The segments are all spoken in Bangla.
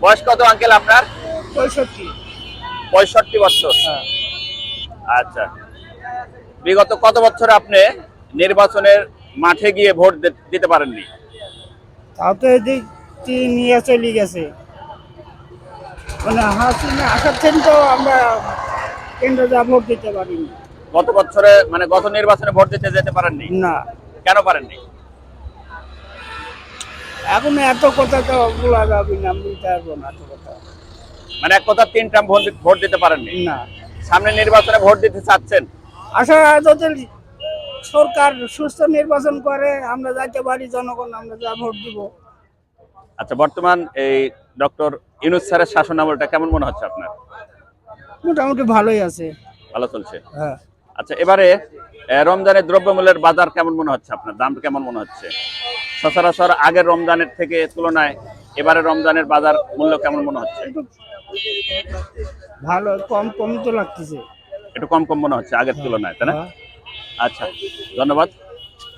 বয়স কত আঙ্কেল আপনার? পঁয়ষট্টি। পঁয়ষট্টি বছর। হ্যাঁ। আচ্ছা। বিগত কত বছর আপনি নির্বাচনের মাঠে গিয়ে ভোট দিতে পারেননি? তাও তো এদিক নিয়ে চলে গেছে। মানে হাসিনা আসার তো আমরা কেন্দ্র যা ভোট দিতে পারিনি। গত বছরে মানে গত নির্বাচনে ভোট দিতে যেতে পারেননি? না। কেন পারেননি? এখন এত কথা তো বলা যাবে না বলতে পারব না এত কথা। মানে এক কথা তিন টার্ম ভোট দিতে পারেননি? না। সামনে নির্বাচনে ভোট দিতে চাচ্ছেন? আশা যদি সরকার সুস্থ নির্বাচন করে আমরা যাইতে পারি জনগণ আমরা যা ভোট দিব। আচ্ছা বর্তমান এই ডক্টর ইউনুস স্যারের শাসন আমলটা কেমন মনে হচ্ছে আপনার? মোটামুটি ভালোই আছে। ভালো চলছে? হ্যাঁ। আচ্ছা এবারে রমজানের দ্রব্যমূল্যের বাজার কেমন মনে হচ্ছে আপনার? দাম কেমন মনে হচ্ছে? সচরাচর আগের রমজানের থেকে তুলনায় এবারে রমজানের বাজার মূল্য কেমন মনে হচ্ছে? একটু ভালো কম কম তো লাগতেছে। একটু কম কম মনে হচ্ছে আগের তুলনায় তাই না? হ্যাঁ। আচ্ছা ধন্যবাদ।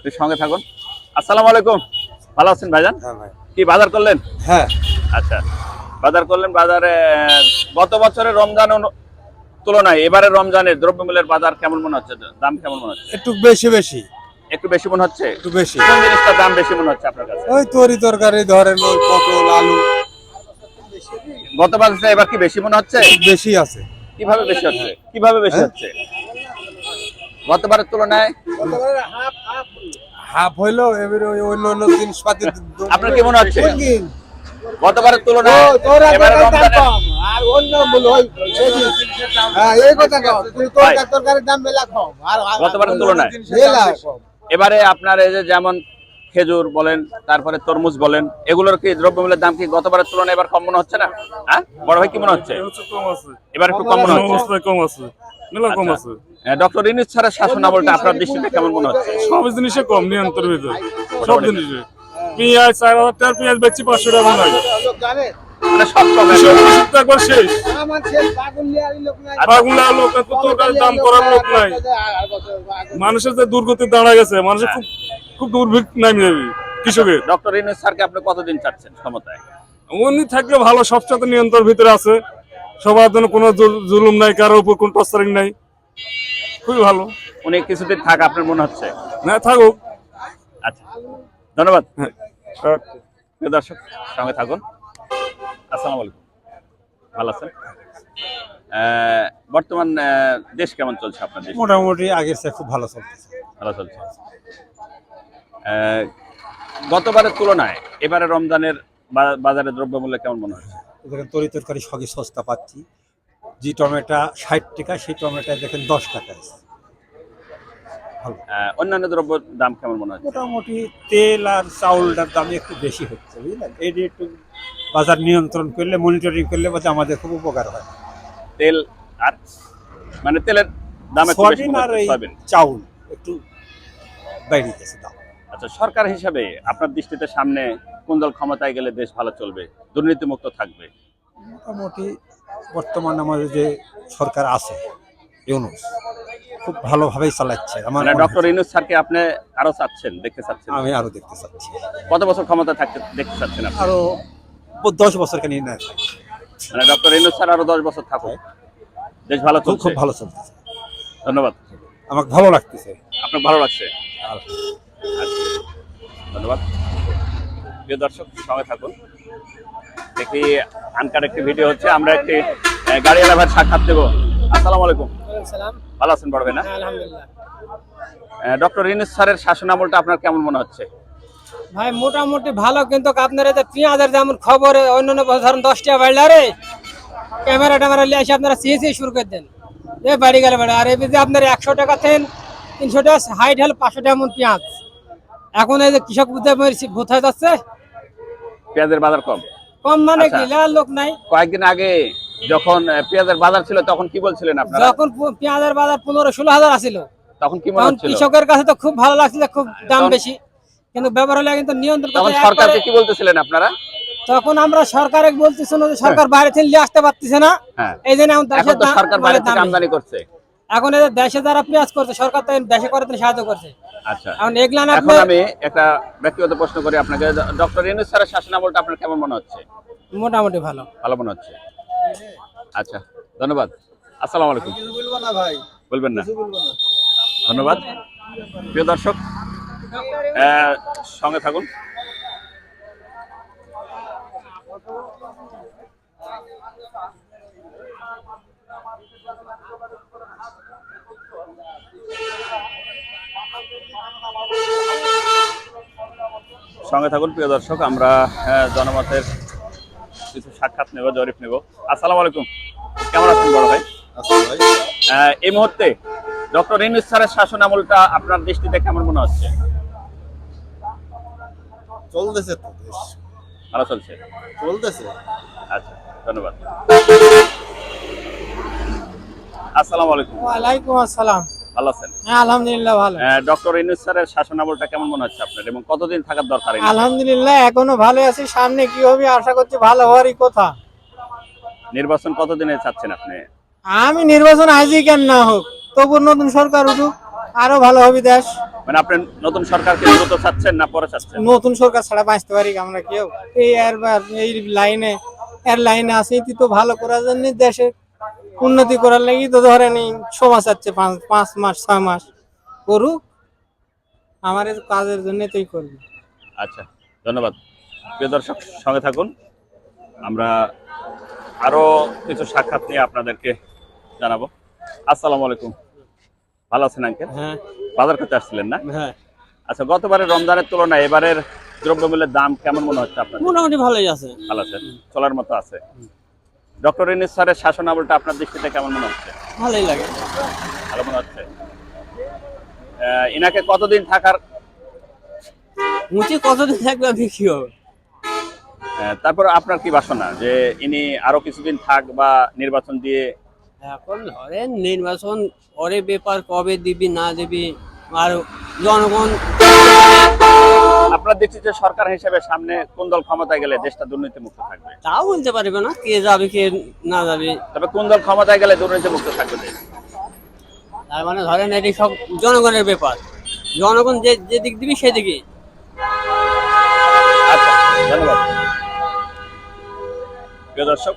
তুই সঙ্গে থাকুন। আসসালামু আলাইকুম। ভালো আছেন ভাইজান? হ্যাঁ ভাই। কি বাজার করলেন? হ্যাঁ। আচ্ছা বাজার করলেন বাজারে গত বছরের রমজান তুলনায় এবারে রমজানের দ্রব্যমূল্যের বাজার কেমন মনে হচ্ছে? দাম কেমন মনে হচ্ছে? একটু বেশি বেশি। একটু বেশি মনে হচ্ছে? একটু বেশি। কোন জিনিসটার দাম বেশি মনে হচ্ছে আপনার কাছে? ওই তরি তরকারি ধরেন ওই পটল আলু। গত বাজারে এবার কি বেশি মনে হচ্ছে? বেশি আছে। কীভাবে বেশি হচ্ছে? কীভাবে বেশি হ্যাঁ? হচ্ছে? গতবারের তুলনায়? হাফ হইল এবারে ওই অন্য অন্য জিনিসপাতি আপনার কি মনে হচ্ছে? গতবারের তুলনায় এবারে রমজানের আর অন্য মূল হ্যাঁ এই কথা কও তুই তরকারি তরকারির দাম মেলা কম আর আর- গতবারের তুলনায়? মেলা কম। এবারে আপনার এই যে যেমন খেজুর বলেন তারপরে তরমুজ বলেন এগুলোর কি দ্রব্যমূল্যের দাম কি গতবারের তুলনায় এবার কম মনে হচ্ছে না? হ্যাঁ? বড় ভাই কি মনে হচ্ছে? এবার একটু কম মনে হচ্ছে। কম আছে। কম আছে। ডক্টর ইনুস স্যারের শাসন আমলটা আপনার দৃষ্টিতে কেমন মনে হচ্ছে? সব জিনিসে কম নিয়ন্ত্রণ সব জিনিসে। পেঁয়াজ চার হাজার টাকার পেঁয়াজ বেচছি পাঁচশো টাকা মানে সব কম কৃষক একদম। কৃষক তো একবার শেষ। আমার ছেলে বাগুন লিয়ারি লোক নাই। বাগুলা লোক এত দাম করার লোক নাই। মানুষের যে দুর্গতি দাঁড়া গেছে মানুষের খুব খুব দুর্ভিক্ষ নামে যাবে কৃষকের। ডক্টর ইনুস স্যারকে আপনি কতদিন চাচ্ছেন ক্ষমতায়? উনি থাকলে ভালো সবসাথে নিয়ন্ত্রণ ভিতরে আছে। সবার জন্য কোনো জুলুম নাই কারোর উপর কোনো টর্চারিং নাই। খুবই ভালো। উনি কিছুদিন থাক আপনার মনে হচ্ছে? না থাকুক। আচ্ছা ধন্যবাদ। হ্যাঁ দর্শক সঙ্গে থাকুন। আসসালামু আলাইকুম। ভালো আছেন? বর্তমান দেশ কেমন চলছে আপনার দেশ? মোটামুটি আগের চেয়ে খুব ভালো চলতেছে। ভালো চলছে। গতবারের তুলনায় এবারে রমজানের বাজারে দ্রব্যমূল্য কেমন মনে হচ্ছে? দেখেন তরি তরকারি সবই সস্তা পাচ্ছি। যে টমেটো ষাট টাকা সেই টমেটো দেখেন দশ টাকা আছে। অন্যান্য দ্রব্য দাম কেমন মনে হয় মোটামুটি তেল আর চাউলটার দাম একটু বেশি হচ্ছে বুঝলেন? এই যে একটু বাজার নিয়ন্ত্রণ করলে মনিটরিং করলে বোধ আমাদের খুব উপকার হয়। তেল আর মানে তেলের দাম একটু বেশি আর। চাউল একটু বাইরে গেছে দাম। আচ্ছা সরকার হিসাবে আপনার দৃষ্টিতে সামনে কোন দল ক্ষমতায় গেলে দেশ ভালো চলবে? দুর্নীতিমুক্ত থাকবে? মোটামুটি বর্তমান আমাদের যে সরকার আছে ইউনুস খুব ভালোভাবেই চালাচ্ছে আমার মানে ডক্টর। ইনুস স্যারকে আপনি আরও চাচ্ছেন দেখতে চাচ্ছেন? আমি আরও দেখতে চাচ্ছি। কত বছর ক্ষমতা থাকতে দেখতে চাচ্ছেন আপনি? আরও দশ বছর কেন না মানে ডক্টর ইনুস স্যার আরও দশ বছর থাকুক। দেশ ভালো খুব চলছে। খুব ভালো চলতেছে ধন্যবাদ। আমাকে ভালো লাগতেছে। আপনার ভালো লাগছে? ধন্যবাদ। প্রিয় দর্শক সঙ্গে থাকুন। দেখি আনকার একটি ভিডিও হচ্ছে আমরা একটি গাড়ি এলাকার সাক্ষাৎ দেবো। আসসালামু আলাইকুম। ভালো আছেন বড় ভাই না? আলহামদুলিল্লাহ। ডক্টর ইনুস স্যারের শাসন আমলটা আপনার কেমন মনে হচ্ছে? ভাই মোটামুটি ভালো কিন্তু আপনার এতে পেঁয়াজের যেমন খবর অন্যান্য বছর ধরেন দশ টাকা বাড়লে ক্যামেরা ট্যামেরা নিয়ে এসে আপনারা সিএসি শুরু করে দেন। এ বাড়ি গেলে বাড়ি। আর যে আপনার একশো টাকা থেন তিনশো টাকা হাইট হলে পাঁচশো টাকা মন পেঁয়াজ। এখন এই যে কৃষক ভূত হয়ে যাচ্ছে। পেঁয়াজের বাজার কম? কম মানে আচ্ছা। কি লোক নাই। কয়েকদিন আগে যখন পেঁয়াজের বাজার ছিল তখন কি বলছিলেন আপনারা? যখন পেঁয়াজের বাজার পনেরো ষোলো হাজার আসিল। তখন কি মনে হচ্ছিল? কৃষকের কাছে তো খুব ভালো লাগছিল খুব দাম বেশি। কিন্তু ব্যবহার হলে কিন্তু নিয়ন্ত্রণ তখন সরকারকে কি বলতেছিলেন আপনারা? তখন আমরা সরকারে বলতেছি না যে সরকার বাইরে থেকে নিয়ে আসতে পারতেছে না। হ্যাঁ। এই জন্য এখন দেশের সরকার বাইরে থেকে আমদানি করছে। এখন এই যে দেশে যারা পেঁয়াজ করছে সরকার তো দেশে করে তো সাহায্য করছে। আচ্ছা। আচ্ছা এখন এগুলা না এখন আমি একটা ব্যক্তিগত প্রশ্ন করি আপনাকে। ডক্টর ইউনুস স্যারের শাসনামলটা আপনার কেমন মনে হচ্ছে? মোটামুটি ভালো। ভালো মনে হচ্ছে? আচ্ছা ধন্যবাদ। আসসালামু আলাইকুম। বলবেন না। ধন্যবাদ। প্রিয় দর্শক সঙ্গে থাকুন। সঙ্গে থাকুন প্রিয় দর্শক আমরা জনমতের কিছু সাক্ষাৎ নেব জরিপ নেব। আসসালামু আলাইকুম। কেমন আছেন বড় ভাই? এই মুহূর্তে ডক্টর ইনুস স্যারের শাসন আমলটা আপনার দৃষ্টিতে কেমন মনে হচ্ছে? চলতেছে তো দেশ ভালো চলছে? চলতেছে। আচ্ছা ধন্যবাদ। আসসালামু আলাইকুম। ওয়ালাইকুম আসসালাম। ভালো আছেন? হ্যাঁ আলহামদুলিল্লাহ ভালো। ডক্টর ইনুস স্যারের কেমন মনে হচ্ছে আপনার? এবং কতদিন থাকার দরকার আলহামদুলিল্লাহ এখনও ভালো আছি। সামনে কি হবে আশা করছি ভালো হওয়ারই কথা। নির্বাচন কতদিনে চাচ্ছেন আপনি? আমি নির্বাচন আজই কেন না হোক তবু নতুন সরকার উঠুক আরও ভালো হবে দেশ। মানে আপনি নতুন সরকারকে দ্রুত চাচ্ছেন না পরে চাচ্ছেন? নতুন সরকার ছাড়া বাঁচতে পারি আমরা কেউ? এই বা- এই লাইনে এর লাইনে আছে তো ভালো করার জন্য দেশে উন্নতি করার লাগি তো ধরেন এই সময় চাচ্ছে পাঁচ পাঁচ মাস ছয় মাস করুক আমার কাজের জন্য তুই করবি। আচ্ছা ধন্যবাদ। প্রিয় দর্শক সঙ্গে থাকুন। আমরা আরও কিছু সাক্ষাৎ নিয়ে আপনাদেরকে জানাব। আসসালামু আলাইকুম। ভালো আছেন আঙ্কেল? হ্যাঁ। বাজার করতে আসছিলেন না? হ্যাঁ। আচ্ছা গতবারের রমজানের তুলনায় এবারের দ্রব্যমূল্যের দাম কেমন মনে হচ্ছে আপনার মোটামুটি ভালোই আছে। ভালো আছে। চলার মতো আছে। ডক্টর ইনিস স্যারের শাসন আমলটা আপনার দৃষ্টিতে কেমন মনে হচ্ছে? ভালোই লাগে। ভালো মনে হচ্ছে? ইনাকে কতদিন থাকার মুচি কতদিন থাকবে বিক্রি হবে। তারপর আপনার কি বাসনা? যে ইনি আরও কিছুদিন থাক বা নির্বাচন দিয়ে এখন ধরেন নির্বাচন পরে ব্যাপার কবে দিবি না দিবি আর জনগণ আপনার দৃষ্টিতে সরকার হিসেবে সামনে কোন দল ক্ষমতায় গেলে দেশটা দুর্নীতি মুক্ত থাকবে? তাও বলতে পারবে না কে যাবে কে না যাবে। তবে কোন দল ক্ষমতায় গেলে দুর্নীতি মুক্ত থাকবে দেশ? তার মানে ধরেন এটি সব জনগণের ব্যাপার। জনগণ যে যেদিক দিবি সেদিকে। আচ্ছা ধন্যবাদ। প্রিয় দর্শক